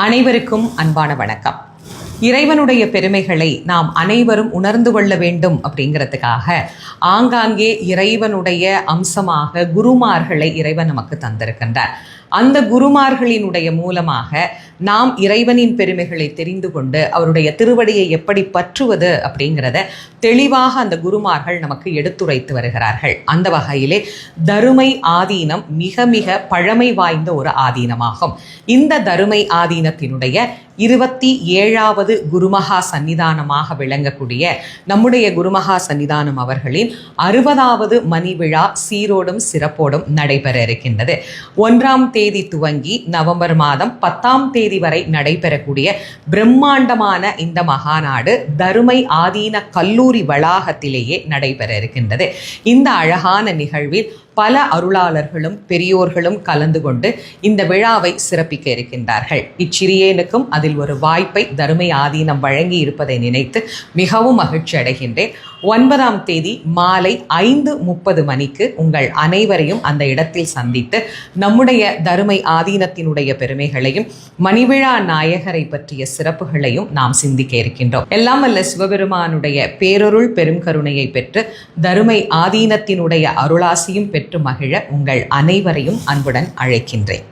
அனைவருக்கும் அன்பான வணக்கம். இறைவனுடைய பெருமைகளை நாம் அனைவரும் உணர்ந்து கொள்ள வேண்டும் அப்படிங்கிறதுக்காக ஆங்காங்கே இறைவனுடைய அம்சமாக குருமார்களை இறைவன் நமக்கு தந்திருக்கின்றார். அந்த குருமார்களினுடைய மூலமாக நாம் இறைவனின் பெருமைகளை தெரிந்து கொண்டு அவருடைய திருவடியை எப்படி பற்றுவது அப்படிங்கிறத தெளிவாக அந்த குருமார்கள் நமக்கு எடுத்துரைத்து வருகிறார்கள். அந்த வகையிலே தருமை ஆதீனம் மிக மிக பழமை வாய்ந்த ஒரு ஆதீனமாகும். இந்த தருமை ஆதீனத்தினுடைய இருபத்தி ஏழாவது குருமகா சன்னிதானமாக விளங்கக்கூடிய நம்முடைய குருமகா சன்னிதானம் அவர்களின் அறுபதாவது மணி விழா சீரோடும் சிறப்போடும் நடைபெற இருக்கின்றது. ஒன்றாம் தேதி துவங்கி நவம்பர் மாதம் பத்தாம் தேதி வரை நடைபெறக்கூடிய பிரம்மாண்டமான இந்த மகாநாடு தருமை ஆதீன கல்லூரி வளாகத்திலேயே நடைபெற இருக்கின்றது. இந்த அழகான நிகழ்வில் பல அருளாளர்களும் பெரியோர்களும் கலந்து கொண்டு இந்த விழாவை சிறப்பிக்க இருக்கின்றார்கள். இச்சிறியேனுக்கும் அதில் ஒரு வாய்ப்பை தருமை ஆதீனம் வழங்கி இருப்பதை நினைத்து மிகவும் மகிழ்ச்சி அடைகின்றேன். ஒன்பதாம் தேதி மாலை ஐந்து முப்பது மணிக்கு உங்கள் அனைவரையும் அந்த இடத்தில் சந்தித்து நம்முடைய தருமை ஆதீனத்தினுடைய பெருமைகளையும் மணிவிழா நாயகரை பற்றிய சிறப்புகளையும் நாம் சிந்திக்க இருக்கின்றோம். எல்லாம் அல்ல சிவபெருமானுடைய பேரொருள் பெருங்கருணையை பெற்று தருமை ஆதீனத்தினுடைய அருளாசியும் பெற்று மகிழ உங்கள் அனைவரையும் அன்புடன் அழைக்கின்றேன்.